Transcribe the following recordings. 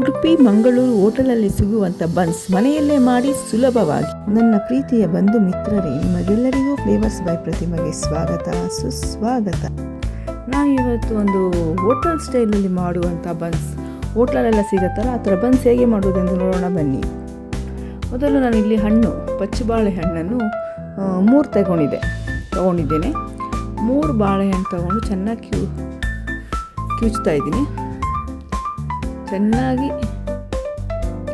ಉಡುಪಿ ಮಂಗಳೂರು ಹೋಟೆಲಲ್ಲಿ ಸಿಗುವಂಥ ಬನ್ಸ್ ಮನೆಯಲ್ಲೇ ಮಾಡಿ ಸುಲಭವಾಗಿ. ನನ್ನ ಪ್ರೀತಿಯ ಬಂಧು ಮಿತ್ರರೇ ನಿಮಗೆಲ್ಲರಿಗೂ ಫ್ಲೇವರ್ಸ್ ಬೈ ಪ್ರತಿಮೆಗೆ ಸ್ವಾಗತ ಸುಸ್ವಾಗತ. ನಾನು ಇವತ್ತು ಒಂದು ಹೋಟೆಲ್ ಸ್ಟೈಲಲ್ಲಿ ಮಾಡುವಂಥ ಬನ್ಸ್. ಹೋಟ್ಲಲ್ಲೆಲ್ಲ ಸಿಗುತ್ತಲ್ಲ ಆ ಥರ ಬನ್ಸ್ ಹೇಗೆ ಮಾಡುವುದೆಂದು ನೋಡೋಣ ಬನ್ನಿ. ಮೊದಲು ನಾನು ಇಲ್ಲಿ ಹಣ್ಣು ಪಚ್ಚು ಬಾಳೆಹಣ್ಣನ್ನು ಮೂರು ತಗೊಂಡಿದ್ದೆ ತಗೊಂಡಿದ್ದೇನೆ. ಮೂರು ಬಾಳೆಹಣ್ಣು ತಗೊಂಡು ಚೆನ್ನಾಗಿ ಕ್ಯೂ ಕ್ಯೂಚ್ತಾ ಇದ್ದೀನಿ. ಚೆನ್ನಾಗಿ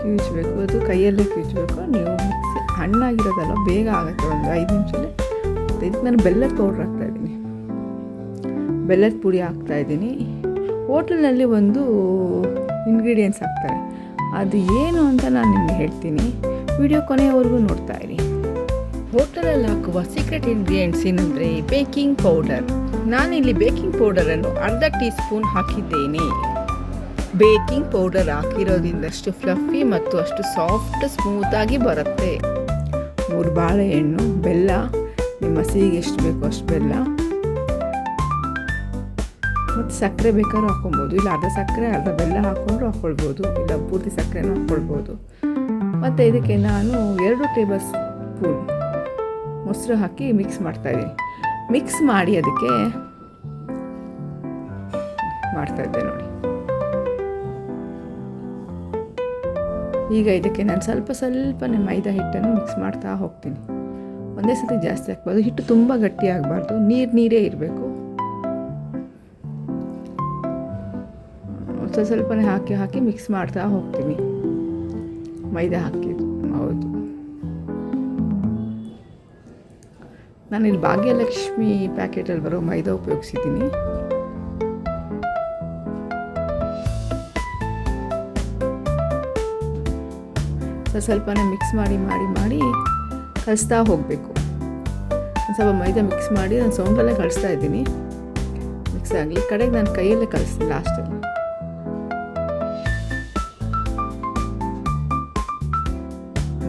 ಕಿವಿಚಬೇಕು ಅದು ಕೈಯಲ್ಲೇ ಕಿವಿಚಬೇಕು ನೀವು ಮಿಕ್ಸಿ ಹಣ್ಣಾಗಿರೋದಲ್ಲ, ಬೇಗ ಆಗುತ್ತೆ ಒಂದು ಐದು ನಿಮಿಷದಲ್ಲಿ. ಇದಕ್ಕೆ ನಾನು ಬೆಲ್ಲದ ಪೌಡ್ರ್ ಹಾಕ್ತಾಯಿದ್ದೀನಿ ಬೆಲ್ಲದ ಪುಡಿ ಹಾಕ್ತಾ ಇದ್ದೀನಿ. ಹೋಟ್ಲಿನಲ್ಲಿ ಒಂದು ಇಂಗ್ರೀಡಿಯೆಂಟ್ಸ್ ಹಾಕ್ತಾರೆ. ಅದು ಏನು ಅಂತ ನಾನು ನಿಮಗೆ ಹೇಳ್ತೀನಿ. ವಿಡಿಯೋ ಕೊನೆಯವರೆಗೂ ನೋಡ್ತಾ ಇರಿ. ಹೋಟೆಲಲ್ಲಿ ಹಾಕುವ ಸೀಕ್ರೆಟ್ ಇಂಗ್ರೀಡಿಯೆಂಟ್ಸ್ ಏನಂದರೆ ಬೇಕಿಂಗ್ ಪೌಡರ್ ನಾನಿಲ್ಲಿ ಬೇಕಿಂಗ್ ಪೌಡರನ್ನು ಅರ್ಧ ಟೀ ಸ್ಪೂನ್ ಹಾಕಿದ್ದೇನೆ. ಬೇಕಿಂಗ್ ಪೌಡರ್ ಹಾಕಿರೋದ್ರಿಂದ ಅಷ್ಟು ಫ್ಲಫಿ ಮತ್ತು ಅಷ್ಟು ಸಾಫ್ಟ್ ಸ್ಮೂತಾಗಿ ಬರುತ್ತೆ. ಮೂರು ಬಾಳೆಹಣ್ಣು, ಬೆಲ್ಲ. ನಿಮ್ಮ ಸಿಹಿಗೆ ಎಷ್ಟು ಬೇಕೋ ಅಷ್ಟು ಬೆಲ್ಲ. ಮತ್ತು ಸಕ್ಕರೆ ಬೇಕಾದ್ರೂ ಹಾಕೊಬೋದು ಇಲ್ಲ ಅರ್ಧ ಸಕ್ಕರೆ, ಅರ್ಧ ಬೆಲ್ಲ ಹಾಕ್ಕೊಂಡ್ರು ಹಾಕ್ಕೊಳ್ಬೋದು. ಇಲ್ಲ ಪೂರ್ತಿ ಸಕ್ಕರೆನೂ ಹಾಕ್ಕೊಳ್ಬೋದು. ಮತ್ತು ಇದಕ್ಕೆ ನಾನು ಎರಡು ಟೇಬಲ್ ಸ್ಪೂನ್ ಮೊಸರು ಹಾಕಿ ಮಿಕ್ಸ್ ಮಾಡ್ತಾಯಿದ್ದೀನಿ ಮಿಕ್ಸ್ ಮಾಡಿ ಅದಕ್ಕೆ ಮಾಡ್ತಾಯಿದ್ದೆ ಈಗ ಇದಕ್ಕೆ ನಾನು ಸ್ವಲ್ಪ ಸ್ವಲ್ಪನೇ ಮೈದಾ ಹಿಟ್ಟನ್ನು ಮಿಕ್ಸ್ ಮಾಡ್ತಾ ಹೋಗ್ತೀನಿ. ಒಂದೇ ಸತಿ ಜಾಸ್ತಿ ಹಾಕ್ಬಾರ್ದು. ಹಿಟ್ಟು ತುಂಬ ಗಟ್ಟಿ ಆಗಬಾರ್ದು. ನೀರು ನೀರೇ ಇರಬೇಕು. ಸ್ವಲ್ಪ ಸ್ವಲ್ಪನೇ ಹಾಕಿ ಹಾಕಿ ಮಿಕ್ಸ್ ಮಾಡ್ತಾ ಹೋಗ್ತೀನಿ. ಮೈದಾ ಹಾಕಿ ಹೌದು. ನಾನಿಲ್ಲಿ ಭಾಗ್ಯಲಕ್ಷ್ಮಿ ಪ್ಯಾಕೆಟಲ್ಲಿ ಬರೋ ಮೈದಾ ಉಪಯೋಗಿಸಿದ್ದೀನಿ. ಸ್ವಲ್ಪ ಸ್ವಲ್ಪನೇ ಮಿಕ್ಸ್ ಮಾಡಿ ಮಾಡಿ ಮಾಡಿ ಕಲಿಸ್ತಾ ಹೋಗಬೇಕು. ಒಂದು ಸ್ವಲ್ಪ ಮೈದಾ ಮಿಕ್ಸ್ ಮಾಡಿ ನಾನು ಸೌಂಡಲ್ಲೇ ಕಳಿಸ್ತಾ ಇದ್ದೀನಿ. ಮಿಕ್ಸ್ ಆಗಲಿ. ಕಡೆಗೆ ನಾನು ಕೈಯಲ್ಲೇ ಕಲಿಸ್ತೀನಿ ಲಾಸ್ಟಲ್ಲಿ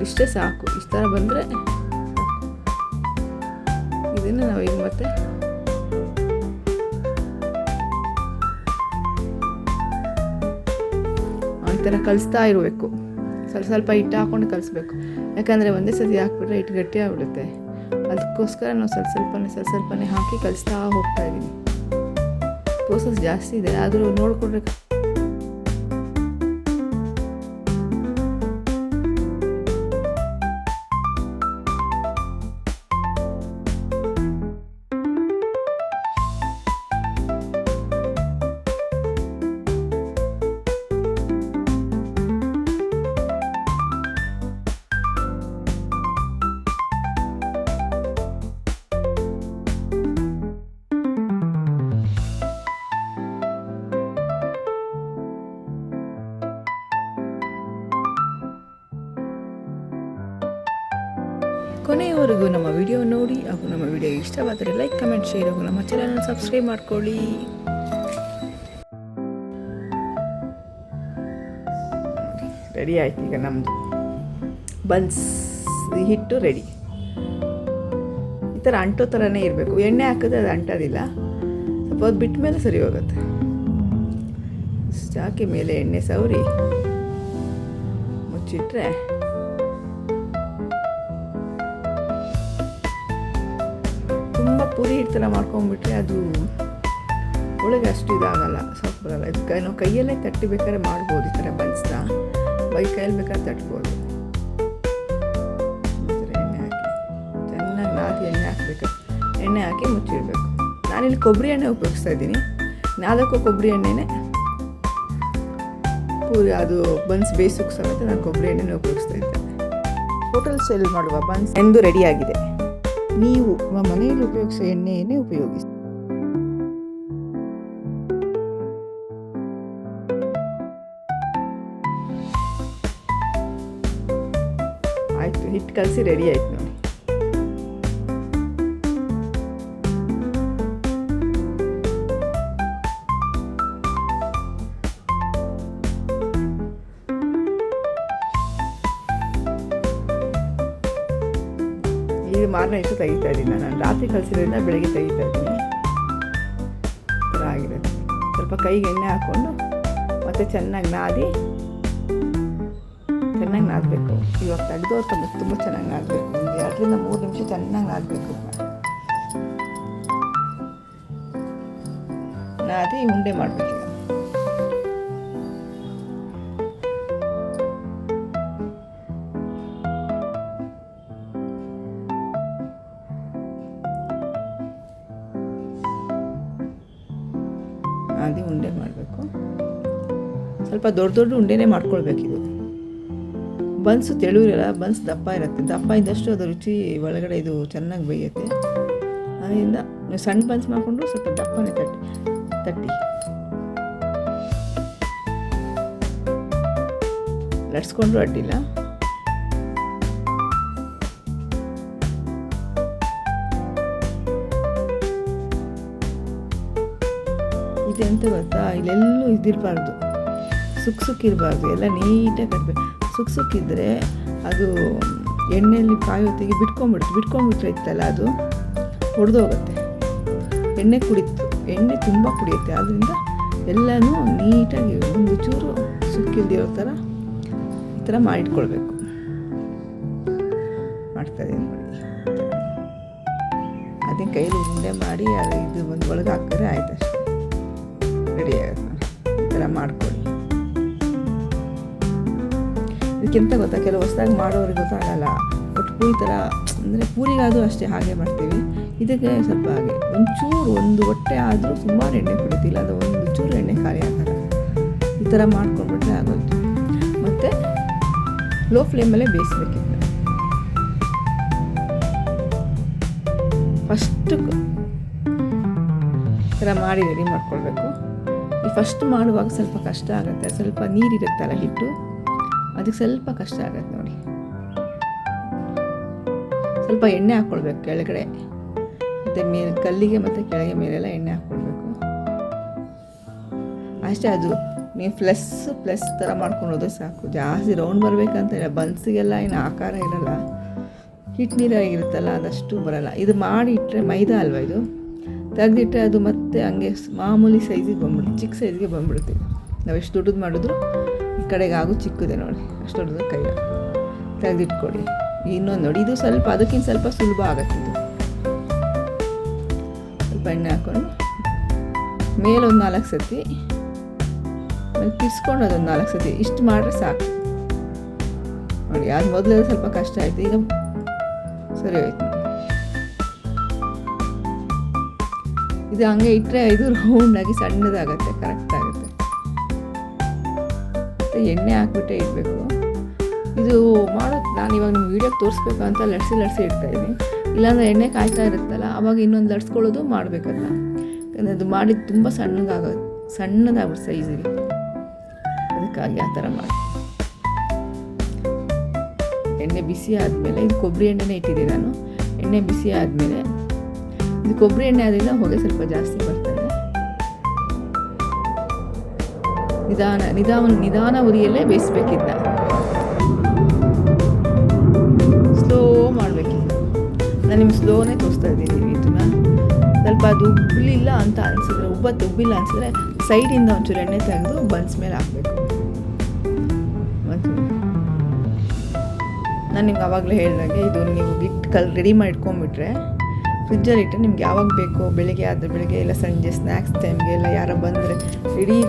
ಇಷ್ಟೇ ಸಾಕು. ಇಷ್ಟ ಥರ ಬಂದರೆ ಇದನ್ನು ನಾವು ಈಗ ಮತ್ತೆ ಆ ಥರ ಕಲಿಸ್ತಾ ಇರಬೇಕು. ಸ್ವಲ್ಪ ಸ್ವಲ್ಪ ಹಿಟ್ಟು ಹಾಕ್ಕೊಂಡು ಕಲಿಸ್ಬೇಕು. ಯಾಕಂದರೆ ಒಂದೇ ಸತಿ ಹಾಕ್ಬಿಟ್ರೆ ಹಿಟ್ಟು ಗಟ್ಟಿ ಆಗ್ಬಿಡುತ್ತೆ. ಅದಕ್ಕೋಸ್ಕರ ನಾವು ಸ್ವಲ್ಪ ಸ್ವಲ್ಪನೇ ಸ್ವಲ್ಪ ಸ್ವಲ್ಪನೇ ಹಾಕಿ ಕಲಿಸ್ತಾ ಹೋಗ್ತಾ ಇದ್ದೀನಿ ಪ್ರೋಸೆಸ್ ಜಾಸ್ತಿ ಇದೆ. ಆದರೂ ನೋಡಿಕೊಂಡ್ರೆ ಕೊನೆಯವರೆಗೂ ನಮ್ಮ ವಿಡಿಯೋ ನೋಡಿ ಹಾಗೂ ನಮ್ಮ ವಿಡಿಯೋ ಇಷ್ಟವಾದರೆ ಲೈಕ್ ಕಮೆಂಟ್ ಶೇರ್ ಹಾಗೂ ನಮ್ಮ ಚಾನಲ್ ಸಬ್ಸ್ಕ್ರೈಬ್ ಮಾಡ್ಕೊಳ್ಳಿ. ರೆಡಿ ಆಯ್ತು ಈಗ ನಮ್ಮದು ಬನ್ಸ್ ಹಿಟ್ಟು ರೆಡಿ ಈ ಥರ ಅಂಟೋ ಥರನೇ ಇರಬೇಕು. ಎಣ್ಣೆ ಹಾಕಿದ್ರೆ ಅದು ಅಂಟೋದಿಲ್ಲ. ಸ್ವಲ್ಪ ಅದು ಬಿಟ್ಟ ಮೇಲೆ ಸರಿ ಹೋಗುತ್ತೆ. ಹಾಕಿ ಮೇಲೆ ಎಣ್ಣೆ ಸವರಿ ಮುಚ್ಚಿಟ್ರೆ ಪುರಿ ಹಿಟ್ಟು ಮಾಡ್ಕೊಂಡ್ಬಿಟ್ರೆ ಅದು ಒಳಗೆ ಅಷ್ಟು ಇದಾಗಲ್ಲ ಸ್ವಲ್ಪ ಬರಲ್ಲ. ಇದಕ್ಕೆ ನಾವು ಕೈಯಲ್ಲೇ ತಟ್ಟಿ ಬೇಕಾದ್ರೆ ಮಾಡ್ಬೋದು, ಈ ಥರ ಬನ್ಸ್ನ ಬೈ ಕೈಯಲ್ಲಿ ಬೇಕಾದ್ರೆ ತಟ್ಬೋದು. ಥರ ಎಣ್ಣೆ ಹಾಕಿ, ಚೆನ್ನಾಗಿ ನಾದಿ ಎಣ್ಣೆ ಹಾಕಬೇಕು. ಎಣ್ಣೆ ಹಾಕಿ ಮುಚ್ಚಿಡಬೇಕು. ನಾನಿಲ್ಲಿ ಕೊಬ್ಬರಿ ಎಣ್ಣೆ ಉಪಯೋಗಿಸ್ತಾ ಇದ್ದೀನಿ. ನಾಲ್ಕು ಕೊಬ್ಬರಿ ಎಣ್ಣೆನೇ. ಪೂರಿ, ಅದು ಬನ್ಸ್ ಬೇಯಿಸೋಕೆ ಸಮೇತ ನಾನು ಕೊಬ್ಬರಿ ಎಣ್ಣೆನೇ ಉಪಯೋಗಿಸ್ತಾ ಇದ್ದೆ. ಹೋಟೆಲ್ ಸೇಲ್ ಮಾಡುವ ಬನ್ಸ್. ಎಂದು ರೆಡಿಯಾಗಿದೆ. ನೀವು ನಿಮ್ಮ ಮನೆಯಲ್ಲಿ ಉಪಯೋಗಿಸೋ ಎಣ್ಣೆಯನ್ನೇ ಉಪಯೋಗಿಸಿ. ಆಯಿತು ಹಿಟ್ಟು ಕಲಸಿ ರೆಡಿ ಆಯ್ತು ನೋಡಿ. ನೈಟು ತೆಗಿತಾ ಇದ್ದೀನಿ. ನಾನು ರಾತ್ರಿ ಕಲಿಸಿದ್ರಿಂದ ಬೆಳಗ್ಗೆ ತೆಗಿತಾ ಇದ್ದೀನಿ. ಚೆನ್ನಾಗಿರುತ್ತೆ ಸ್ವಲ್ಪ ಕೈಗೆ ಎಣ್ಣೆ ಹಾಕ್ಕೊಂಡು ಮತ್ತೆ ಚೆನ್ನಾಗಿ ನಾದಿ. ಚೆನ್ನಾಗಿ ನಾದಬೇಕು. ಇವಾಗ ತಡೆದು ತುಂಬ ತುಂಬ ಚೆನ್ನಾಗಿ ನಾದಬೇಕು. ಒಂದು ಎರಡರಿಂದ ಮೂರು ನಿಮಿಷ ಚೆನ್ನಾಗಿ ನಾದಬೇಕು. ನಾದಿ, ಉಂಡೆ ಮಾಡಬೇಕು. ನಾದಿ ಉಂಡೆ ಮಾಡಬೇಕು. ಸ್ವಲ್ಪ ದೊಡ್ಡ ದೊಡ್ಡ ಉಂಡೆನೇ ಮಾಡ್ಕೊಳ್ಬೇಕಿದು ಬನ್ಸು ತೆಳುವಿರಲ್ಲ ಬನ್ಸ್ ದಪ್ಪ ಇರುತ್ತೆ. ದಪ್ಪ ಇದ್ದಷ್ಟು ಅದು ರುಚಿ ಒಳಗಡೆ ಇದು ಚೆನ್ನಾಗಿ ಬೇಯುತ್ತೆ. ಅದರಿಂದ ನೀವು ಸಣ್ಣ ಬನ್ಸ್ ಮಾಡಿಕೊಂಡು ಸ್ವಲ್ಪ ದಪ್ಪನೇ ತಟ್ಟಿ ತಟ್ಟಿ. ಲಟ್ಸ್ಕೊಂಡ್ರೂ ಅಡ್ಡಿಲ್ಲ. ಇದೆಂತ ಗೊತ್ತಾ? ಇಲ್ಲೆಲ್ಲೂ ಇದಿರಬಾರ್ದು. ಸುಕ್ ಸುಕ್ಕಿರಬಾರ್ದು ಎಲ್ಲ ನೀಟಾಗಿ ಕಟ್ಟಬೇಕು ಸುಕ್ ಸುಕ್ಕಿದ್ರೆ ಅದು, ಎಣ್ಣೆಯಲ್ಲಿ ಕಾಯಿ ಹೊತ್ತಿಗೆ ಬಿಟ್ಕೊಂಡ್ಬಿಡುತ್ತೆ ಬಿಟ್ಕೊಂಡ್ಬಿಟ್ರೆ ಇತ್ತಲ್ಲ ಅದು? ಹೊಡೆದೋಗುತ್ತೆ ಎಣ್ಣೆ ಕುಡಿತು ಎಣ್ಣೆ ತುಂಬ ಕುಡಿಯುತ್ತೆ. ಆದ್ದರಿಂದ ಎಲ್ಲನೂ ನೀಟಾಗಿ ಒಂದು ಚೂರು ಸುಕ್ಕಿಲ್ದಿರೋ ಥರ, ಈ ಥರ ಮಾಡಿಟ್ಕೊಳ್ಬೇಕು. ಮಾಡ್ತಾಯಿದ್ದೀನಿ ನೋಡಿ. ಅದನ್ನ ಕೈಲಿ ಉಂಡೆ ಮಾಡಿ, ಅದು ಇದು ಒಂದು ಒಳಗೆ ಹಾಕಿದ್ರೆ ಆಯ್ತು ಮಾಡ್ಕೊಳ್ಳಿ. ಇದಕ್ಕೆಂತ ಗೊತ್ತಾ ಕೆಲವು ಹೊಸ್ದಾಗಿ ಮಾಡೋರಿಗೆ ಗೊತ್ತಾಗಲ್ಲ. ಒಟ್ಟು ಪೂರಿ ಥರ, ಅಂದರೆ ಪೂರಿಗಾದರೂ ಅಷ್ಟೇ ಹಾಗೆ ಮಾಡ್ತೀವಿ. ಇದಕ್ಕೆ ಸ್ವಲ್ಪ ಹಾಗೆ. ಒಂಚೂರು, ಒಂದು ಹೊಟ್ಟೆ ಆದರೂ ಸುಮಾರು ಎಣ್ಣೆ ಕುಡಿತಿಲ್ಲ, ಅದು ಒಂದು ಚೂರು ಎಣ್ಣೆ ಖಾಲಿ ಆಗಲ್ಲ. ಈ ಥರ ಮಾಡ್ಕೊಂಡ್ಬಿಟ್ರೆ ಆಗೋಯ್ತು. ಮತ್ತು ಲೋ ಫ್ಲೇಮಲ್ಲೇ ಬೇಯಿಸ್ಬೇಕಿತ್ತು. ಫಸ್ಟು ಥರ ಮಾಡಿ ರೆಡಿ ಮಾಡ್ಕೊಳ್ಬೇಕು. ಈ ಫಸ್ಟ್ ಮಾಡುವಾಗ ಸ್ವಲ್ಪ ಕಷ್ಟ ಆಗುತ್ತೆ. ಸ್ವಲ್ಪ ನೀರಿರುತ್ತಲ್ಲ ಹಿಟ್ಟು? ಅದಕ್ಕೆ ಸ್ವಲ್ಪ ಕಷ್ಟ ಆಗುತ್ತೆ ನೋಡಿ. ಸ್ವಲ್ಪ ಎಣ್ಣೆ ಹಾಕ್ಕೊಳ್ಬೇಕು ಕೆಳಗಡೆ. ಮತ್ತು ಮೇಲೆ, ಕಲ್ಲಿಗೆ ಮತ್ತು ಕೆಳಗೆ ಮೇಲೆಲ್ಲ ಎಣ್ಣೆ ಹಾಕ್ಕೊಳ್ಬೇಕು ಅಷ್ಟೇ ಅದು. ನೀವು ಪ್ಲಸ್ ಪ್ಲಸ್ ಥರ ಮಾಡ್ಕೊಂಡು ಹೋದ್ರೆ ಸಾಕು. ಜಾಸ್ತಿ ರೌಂಡ್ ಬರಬೇಕಂತ ಇಲ್ಲ. ಬನ್ಸಿಗೆಲ್ಲ ಏನು ಆಕಾರ ಇರಲ್ಲ. ಹಿಟ್ಟು ನೀರಾಗಿರುತ್ತಲ್ಲ ಅದಷ್ಟು ಬರಲ್ಲ. ಇದು ಮಾಡಿ ಇಟ್ಟರೆ ಮೈದಾ ಅಲ್ವಾ ಇದು? ತೆಗೆದಿಟ್ಟರೆ ಅದು ಮತ್ತೆ ಹಂಗೆ ಮಾಮೂಲಿ ಸೈಜಿಗೆ ಬಂದ್ಬಿಡುತ್ತೆ, ಚಿಕ್ಕ ಸೈಜ್ಗೆ ಬಂದ್ಬಿಡುತ್ತೆ. ನಾವು ಎಷ್ಟು ದೊಡ್ಡದು ಮಾಡಿದ್ರು ಈ ಕಡೆಗೆ ಆಗು ಚಿಕ್ಕದೆ ನೋಡಿ, ಅಷ್ಟು ದೊಡ್ಡದು ಕೈ. ತೆಗೆದಿಟ್ಕೊಡಿ. ಇನ್ನೊಂದು ನೋಡಿ, ಇದು ಸ್ವಲ್ಪ, ಅದಕ್ಕಿಂತ ಸ್ವಲ್ಪ ಸುಲಭ ಆಗತ್ತೆ ಸ್ವಲ್ಪ ಎಣ್ಣೆ ಹಾಕ್ಕೊಂಡು ಮೇಲೊಂದು ನಾಲ್ಕು ಸತಿ ತಿರ್ಸ್ಕೊಂಡು ಅದೊಂದು ನಾಲ್ಕು ಸತಿ ಇಷ್ಟು ಮಾಡಿದ್ರೆ ಸಾಕು. ನೋಡಿ ಅದು ಮೊದಲು ಸ್ವಲ್ಪ ಕಷ್ಟ ಆಯಿತು, ಈಗ ಸರಿ ಹೋಯ್ತು. ಇದು ಹಂಗೆ ಇಟ್ಟರೆ ಇದು ರೌಂಡಾಗಿ ಸಣ್ಣದಾಗತ್ತೆ ಕರೆಕ್ಟ್ ಆಗುತ್ತೆ ಮತ್ತು ಎಣ್ಣೆ ಹಾಕ್ಬಿಟ್ಟೆ ಇಡಬೇಕು. ಇದು ಮಾಡೋಕ್ಕೆ ನಾನು ಇವಾಗ ನಿಮ್ಮ ವೀಡಿಯೋಗೆ ತೋರಿಸ್ಬೇಕು ಅಂತ ಲಡ್ಸಿ ಲಡ್ಸಿ ಇಡ್ತಾಯಿದ್ದೀನಿ ಇಲ್ಲಾಂದರೆ ಎಣ್ಣೆ ಕಾಯ್ತಾ ಇರುತ್ತಲ್ಲ, ಅವಾಗ ಇನ್ನೊಂದು ಲಡ್ಸ್ಕೊಳ್ಳೋದು ಮಾಡಬೇಕಲ್ಲ. ಯಾಕಂದರೆ ಅದು ಮಾಡಿದ್ದು ತುಂಬ ಸಣ್ಣಗಾಗ ಸಣ್ಣದಾಗ್ಬಿಟ್ಟು ಸೈಜಿಗೆ ಅದಕ್ಕಾಗಿ ಆ ಥರ ಮಾಡಿ. ಎಣ್ಣೆ ಬಿಸಿ ಆದಮೇಲೆ, ಇದು ಕೊಬ್ಬರಿ ಎಣ್ಣೆನೇ ಇಟ್ಟಿದ್ದೀನಿ ನಾನು. ಎಣ್ಣೆ ಬಿಸಿ ಆದಮೇಲೆ ಇದು ಕೊಬ್ಬರಿ ಎಣ್ಣೆ ಆದ್ರಿಂದ ಹೊಗೆ ಸ್ವಲ್ಪ ಜಾಸ್ತಿ ಬರ್ತದೆ. ನಿಧಾನ ನಿಧಾನ ನಿಧಾನ ಉರಿಯಲ್ಲೇ ಬೇಯಿಸ್ಬೇಕಿದ್ದ ಸ್ಲೋ ಮಾಡಬೇಕಿತ್ತು ನಾನು ನಿಮ್ಗೆ ಸ್ಲೋನೇ ತೋರಿಸ್ತಾ ಇದ್ದೀನಿ ಇದನ್ನ ಸ್ವಲ್ಪ ಅದು ಉಬ್ಬಲಿಲ್ಲ ಅಂತ ಅನಿಸಿದ್ರೆ ಉಬ್ಬತ್ತು ಉಬ್ಬಿಲ್ಲ ಅನಿಸಿದ್ರೆ ಸೈಡಿಂದ ಒಂಚೂರು ಎಣ್ಣೆ ತೆಗೆದು ಬನ್ಸ್ ಮೇಲೆ ಹಾಕಬೇಕು. ನಾನು ನಿಮ್ಗೆ ಆವಾಗಲೇ ಹೇಳಿದಾಗೆ ಇದು ನೀವು ಹಿಟ್ಟು ಕಲ್ ರೆಡಿ ಮಾಡಿ ಇಟ್ಕೊಂಡ್ಬಿಟ್ರೆ ಫ್ರಿಜ್ಜಲ್ಲಿ ಇಟ್ಟರೆ ನಿಮ್ಗೆ ಯಾವಾಗ ಬೇಕೋ? ಬೆಳಿಗ್ಗೆ ಆದರೆ ಬೆಳಿಗ್ಗೆ ಇಲ್ಲ ಸಂಜೆ ಸ್ನ್ಯಾಕ್ಸ್ ಟೈಮ್ಗೆ ಇಲ್ಲ ಯಾರೋ ಬಂದರೆ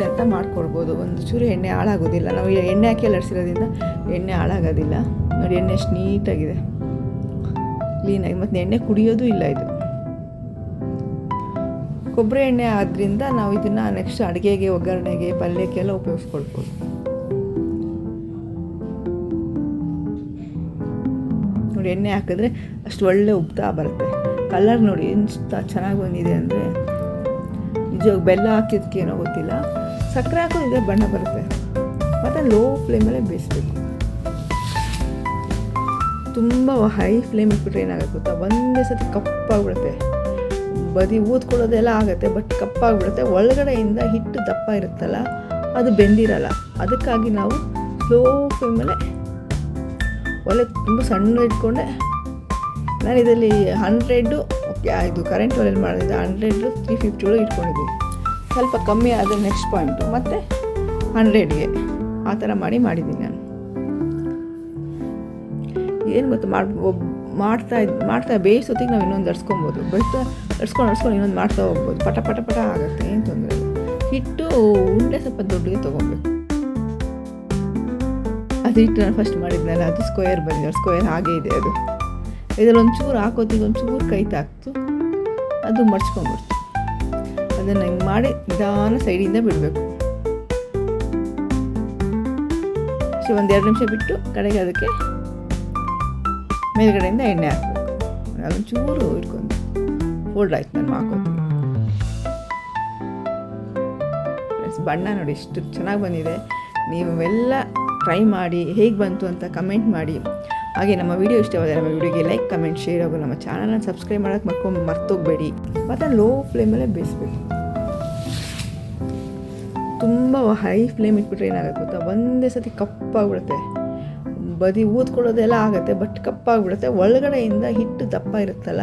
ಅಂತ ಮಾಡ್ಕೊಡ್ಬೋದು. ಒಂದು ಚೂರು ಎಣ್ಣೆ ಹಾಳಾಗೋದಿಲ್ಲ. ನಾವು ಎಣ್ಣೆ ಹಾಕಿ ಲಡ್ಸಿರೋದ್ರಿಂದ ಎಣ್ಣೆ ಹಾಳಾಗೋದಿಲ್ಲ. ನೋಡಿ ಎಣ್ಣೆ ಅಷ್ಟು ನೀಟಾಗಿದೆ. ಕ್ಲೀನಾಗಿ ಮತ್ತು ಎಣ್ಣೆ ಕುಡಿಯೋದು ಇಲ್ಲ ಇದು. ಕೊಬ್ಬರಿ ಎಣ್ಣೆ ಆದ್ದರಿಂದ ನಾವು ಇದನ್ನು ನೆಕ್ಸ್ಟ್ ಅಡುಗೆಗೆ, ಒಗ್ಗರಣೆಗೆ ಪಲ್ಯಕ್ಕೆಲ್ಲ ಉಪಯೋಗಿಸ್ಕೊಳ್ಬೋದು. ನೋಡಿ ಎಣ್ಣೆ ಹಾಕಿದ್ರೆ ಅಷ್ಟು ಒಳ್ಳೆ ಉಪ್ತಾ ಬರುತ್ತೆ. ಕಲರ್ ನೋಡಿ ಎಷ್ಟು ಚೆನ್ನಾಗಿ ಬಂದಿದೆ ಅಂದರೆ ನಿಜವಾಗ ಬೆಲ್ಲ ಹಾಕಿದ್ಕೆ ಏನೋ ಗೊತ್ತಿಲ್ಲ. ಸಕ್ಕರೆ ಹಾಕೋ ಇದೆ ಬಣ್ಣ ಬರುತ್ತೆ. ಮತ್ತು ಲೋ ಫ್ಲೇಮಲ್ಲೇ ಬೇಯಿಸ್ಬೇಕು. ತುಂಬ ಹೈ ಫ್ಲೇಮ್ ಇಟ್ಬಿಟ್ರೆ ಏನಾಗುತ್ತೆ ಗೊತ್ತಾ? ಒಂದೇ ಸತಿ ಕಪ್ಪಾಗ್ಬಿಡುತ್ತೆ. ಬದಿ ಊದ್ಕೊಳ್ಳೋದೆಲ್ಲ ಆಗುತ್ತೆ ಬಟ್ ಕಪ್ಪಾಗ್ಬಿಡುತ್ತೆ. ಒಳಗಡೆಯಿಂದ ಹಿಟ್ಟು ದಪ್ಪ ಇರುತ್ತಲ್ಲ, ಅದು ಬೆಂದಿರಲ್ಲ. ಅದಕ್ಕಾಗಿ ನಾವು ಸ್ಲೋ ಫ್ಲೇಮಲ್ಲೇ ಒಲೆ ತುಂಬ ಸಣ್ಣ ಇಟ್ಕೊಂಡೆ ನಾನು ಇದರಲ್ಲಿ ಹಂಡ್ರೆಡು ಇದು ಕರೆಂಟ್ ಒಲೆಯಲ್ಲಿ ಮಾಡಿದೆ. ಹಂಡ್ರೆಡು ತ್ರೀ ಫಿಫ್ಟಿ ಒಳಗೆ ಇಟ್ಕೊಂಡಿದ್ದೀನಿ. ಸ್ವಲ್ಪ ಕಮ್ಮಿ ಆದರೆ ನೆಕ್ಸ್ಟ್ ಪಾಯಿಂಟು ಮತ್ತು ಹಂಡ್ರೆಡ್ಗೆ ಆ ಥರ ಮಾಡಿ ಮಾಡಿದ್ದೀನಿ ನಾನು. ಏನು ಗೊತ್ತು, ಮಾಡಿ ಮಾಡ್ತಾ ಮಾಡ್ತಾ ಬೇಯಿಸೋತಿಗೆ ನಾವು ಇನ್ನೊಂದು ಅಡ್ಸ್ಕೊಬೋದು ಬೆಳ್ತಾ ಅಡ್ಸ್ಕೊಂಡು ಅಡ್ಸ್ಕೊಂಡು ಇನ್ನೊಂದು ಮಾಡ್ತಾ ಹೋಗ್ಬೋದು. ಪಟ ಪಟ ಪಟ ಆಗುತ್ತೆ, ಏನು ತೊಂದರೆ ಇಲ್ಲ. ಹಿಟ್ಟು ಉಂಡೆ ಸ್ವಲ್ಪ ದೊಡ್ಡಗೆ ತೊಗೊಬೇಕು. ಅದು ಹಿಟ್ಟು ನಾನು ಫಸ್ಟ್ ಮಾಡಿದ್ನಲ್ಲ, ಅದು ಸ್ಕ್ವೇರ್ ಬಂದಿದೆ. ಸ್ಕ್ವೇರ್ ಹಾಗೆ ಇದೆ ಅದು. ಇದರಲ್ಲಿ ಒಂಚೂರು ಹಾಕೋತಿಗೆ ಒಂಚೂರು ಕೈ ತಾಕ್ತು. ಅದು ಮಡ್ಚ್ಕೊಂಡ್ಬಿಡ್ತು ಅದನ್ನು ಹಿಂಗೆ ಮಾಡಿ ನಿಧಾನ ಸೈಡಿಂದ ಬಿಡಬೇಕು. ಸೊ ಎರಡು ನಿಮಿಷ ಬಿಟ್ಟು ಕಡೆಗೆ ಅದಕ್ಕೆ ಮೇಲ್ಗಡೆಯಿಂದ ಎಣ್ಣೆ ಹಾಕಬೇಕು. ಅದೊಂಚೂರು ಇಟ್ಕೊಂಡು ಫೋಲ್ಡ್ ಆಯ್ತು ನಾನು ಫ್ರೆಂಡ್ಸ್ ಬಣ್ಣ ನೋಡಿ ಎಷ್ಟು ಚೆನ್ನಾಗಿ ಬಂದಿದೆ. ನೀವೆಲ್ಲ ಟ್ರೈ ಮಾಡಿ ಹೇಗೆ ಬಂತು ಅಂತ ಕಮೆಂಟ್ ಮಾಡಿ. ಹಾಗೆ ನಮ್ಮ ವಿಡಿಯೋ ಇಷ್ಟವಾದರೆ ನಮ್ಮ ವಿಡಿಯೋಗೆ ಲೈಕ್ ಕಮೆಂಟ್ ಶೇರ್ ಹಾಗೂ ನಮ್ಮ ಚಾನಲ್ನ ಸಬ್ಸ್ಕ್ರೈಬ್ ಮಾಡೋಕ್ಕೆ ಮರ್ಕೊಂಡು ಮರ್ತೋಗ್ಬೇಡಿ. ಮತ್ತು ಲೋ ಫ್ಲೇಮಲ್ಲೇ ಬೇಯಿಸ್ಬೇಕು. ತುಂಬ ಹೈ ಫ್ಲೇಮ್ ಇಟ್ಬಿಟ್ರೆ ಏನಾಗುತ್ತೆ ಗೊತ್ತಾ? ಒಂದೇ ಸತಿ ಕಪ್ಪಾಗ್ಬಿಡುತ್ತೆ. ಬದಿ ಊದ್ಕೊಳ್ಳೋದೆಲ್ಲ ಆಗುತ್ತೆ ಬಟ್ ಕಪ್ಪಾಗ್ಬಿಡುತ್ತೆ. ಒಳಗಡೆಯಿಂದ ಹಿಟ್ಟು ದಪ್ಪ ಇರುತ್ತಲ್ಲ,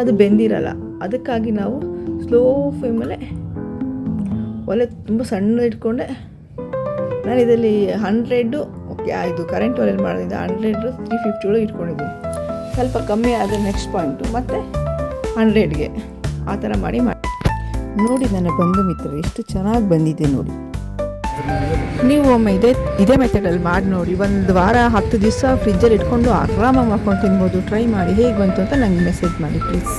ಅದು ಬೆಂದಿರಲ್ಲ. ಅದಕ್ಕಾಗಿ ನಾವು ಸ್ಲೋ ಫ್ಲೇಮಲ್ಲೇ ಒಲೆ ತುಂಬ ಸಣ್ಣ ಇಟ್ಕೊಂಡೆ ನಾನು ಇದರಲ್ಲಿ ಹಂಡ್ರೆಡ್ಡು ಇದು ಕರೆಂಟ್ ಒಲೆ ಮಾಡೋದ್ರಿಂದ ಹಂಡ್ರೆಡ್ ತ್ರೀ ಫಿಫ್ಟಿ ಒಳಗೆ ಇಟ್ಕೊಂಡಿದ್ದೀನಿ ಸ್ವಲ್ಪ ಕಮ್ಮಿ ಆದರೆ ನೆಕ್ಸ್ಟ್ ಪಾಯಿಂಟು ಮತ್ತು ಹಂಡ್ರೆಡ್ಗೆ ಆ ಥರ ಮಾಡಿ ಮಾಡಿ ನೋಡಿ ನನ್ನ ಬಂಧು ಮಿತ್ರರು ಎಷ್ಟು ಚೆನ್ನಾಗಿ ಬಂದಿದೆ ನೋಡಿ. ನೀವು ಒಮ್ಮೆ ಇದೇ ಇದೇ ಮೆಥಡಲ್ಲಿ ಮಾಡಿ ನೋಡಿ. ಒಂದು ವಾರ ಹತ್ತು ದಿವಸ ಫ್ರಿಜ್ಜಲ್ಲಿ ಇಟ್ಕೊಂಡು ಆರಾಮಾಗಿ ಮಾಡ್ಕೊಂಡು ತಿನ್ಬೋದು. ಟ್ರೈ ಮಾಡಿ ಹೇಗೆ ಬಂತು ಅಂತ ನನಗೆ ಮೆಸೇಜ್ ಮಾಡಿ ಪ್ಲೀಸ್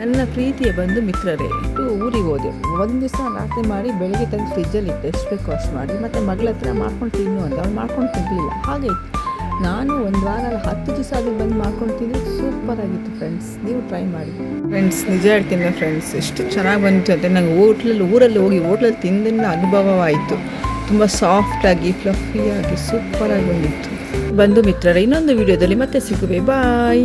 ನನ್ನ ಪ್ರೀತಿಯ ಬಂದು ಮಿತ್ರರೇ ಇಟ್ಟು ಊರಿಗೆ ಹೋದೆ. ಒಂದು ದಿವಸ ರಾತ್ರಿ ಮಾಡಿ ಬೆಳಿಗ್ಗೆ ತಂದು ಫ್ರಿಜ್ಜಲ್ಲಿ ಇಟ್ಟು ಎಷ್ಟು ಬೇಕು ಅಷ್ಟು ಮಾಡಿ ಮತ್ತು ಮಗಳ ಹತ್ರ ಮಾಡ್ಕೊಂಡು ತಿನ್ನು ಅಂತ ಅವ್ಳು ಮಾಡ್ಕೊಂಡು ತಿನ್ನಲಿಲ್ಲ ಹಾಗೆ ನಾನು ಒಂದು ವಾರ ಅಲ್ಲ ಹತ್ತು ದಿವಸ ಅದು ಬಂದು ಮಾಡ್ಕೊಂಡು ತಿಂದು ಸೂಪರ್ ಆಗಿತ್ತು ಫ್ರೆಂಡ್ಸ್ ನೀವು ಟ್ರೈ ಮಾಡಿ. ಫ್ರೆಂಡ್ಸ್ ನಿಜ ಹೇಳ್ತೀನಿ ಫ್ರೆಂಡ್ಸ್ ಎಷ್ಟು ಚೆನ್ನಾಗಿ ಬಂತು ಅಂದರೆ ನಂಗೆ ಹೋಟ್ಲಲ್ಲಿ ಊರಲ್ಲಿ ಹೋಗಿ ಹೋಟ್ಲಲ್ಲಿ ತಿಂದಿನ ಅನುಭವವಾಯಿತು ತುಂಬ ಸಾಫ್ಟಾಗಿ ಫ್ಲಫಿಯಾಗಿ ಸೂಪರಾಗಿ ಬಂದಿತ್ತು. ಬಂದು ಮಿತ್ರರೇ ಇನ್ನೊಂದು ವಿಡಿಯೋದಲ್ಲಿ ಮತ್ತೆ ಸಿಗುವೆ. ಬಾಯ್